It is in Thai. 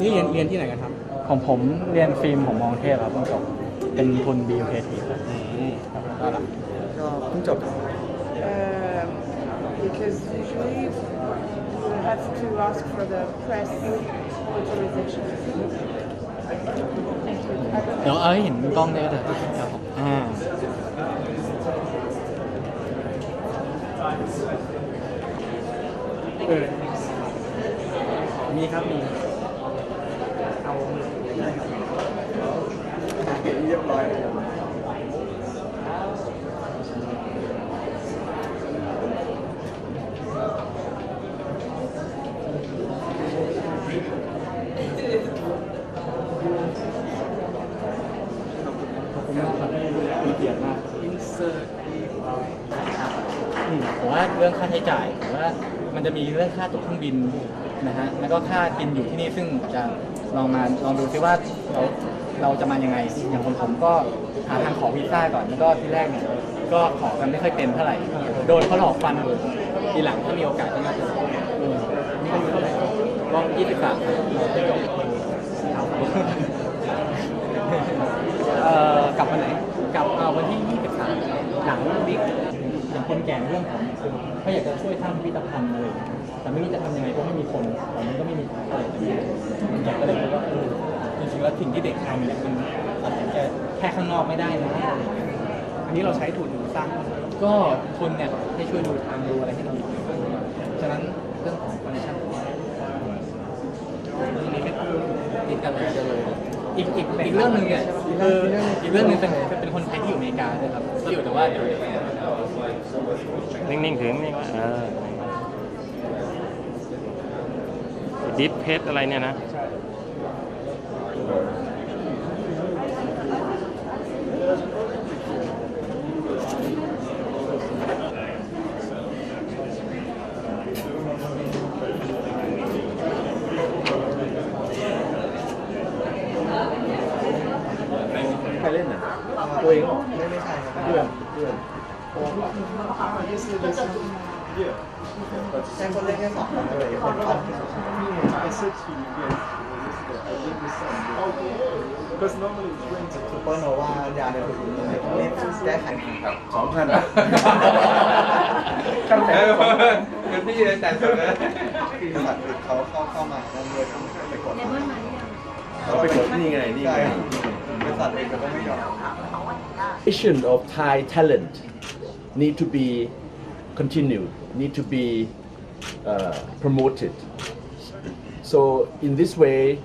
นี่เรียนเรียนที่ไหนกันครับของผมเรียนฟิล์มของมองเทพครับเพิ่งจบเป็นทุน BUKT ครับก็ละก็เพิ่งจบ Um, because usually you have to ask for the press authorization. เดี๋ยวเอาให้เห็นกล้องได้เลยครับผมอ่าเออ มีครับมีเอาเรียบร้อยขอบคุณมากครับมีเกียรติมากอินเสิร์ตอืมผมว่าเรื่องค่าใช้จ่ายผมว่ามันจะมีเรื่องค่าตั๋วเครื่องบิน นะฮะแล้วก็ค่ากินอยู่ที่นี่ซึ่งจะลองมาลองดูซิว่าเราเราจะมายังไง อย่างผมผมก็หาทางขอวีซ่าก่อนแล้วก็ที่แรกเนี่ยก็ขอกันไม่ค่อยเต็มเท่าไหร่ โดนเขาหลอกฟันทีหลังถ้ามีโอกาสก็น่าจะอืมนี่อายุเท่าไหร่ก็ยี่สิบสามเอ่อกลับมาไหนกลับเอาวันที่ 23 หลังบิ๊กอย่างคนแก่เรื่องของเขาอยากจะช่วยทำพิพิธภัณฑ์อะไรอย่างเงี้ย แต่ไม่รู้จะทำยังไงเพราะไม่มีคนตอนนี้ก็ไม่มีอะไรอย่างเงี้ยคนแก่ก็เลยคิดว่าเออจริงๆแล้วสิ่งที่เด็กทำเนี่ยมันอาจจะแค่แค่ข้างนอกไม่ได้นะอะไรอย่างเงี้ยอันนี้เราใช้ทุนสร้าง ก็คนเนี่ยให้ช่วยดูทางดูอะไรให้เราหน่อยฉะนั้นเรื่องของคอนเนคชั่นนี้ก็ติดกันเลยจะเลยอีกอีกอีกเรื่องหนึ่งเนี่ยคืออีกเรื่องหนึ่งเป็นเป็นคนไทยที่อยู่อเมริกาด้วยครับที่อยู่แต่ว่าเดี๋ยว นิ่งๆถึงนิ่งว่าเออ ดิฟเพชอะไรเนี่ยนะใครเล่นอะตัวเองไม่ไม่ใช่ครับเพื่อนเพื่อน แค่คนเล่นแค่สองคนเลยคนเข้าแค่สองคน Because normally it's rented ซุปอร์โนวายาเนี่ยคือเล่นแก้ไขครับสองพันตั้งแต่เงินพี่เลยแต่สุดเลยบริษัทอื่นเขาเข้าเข้ามานั่นด้วยไปกดเขาไปกดนี่ไงนี่ไงบริษัทเองก็ไม่ยอม Vision of Thai talent need to be continued, need to be uh, promoted. So in this way,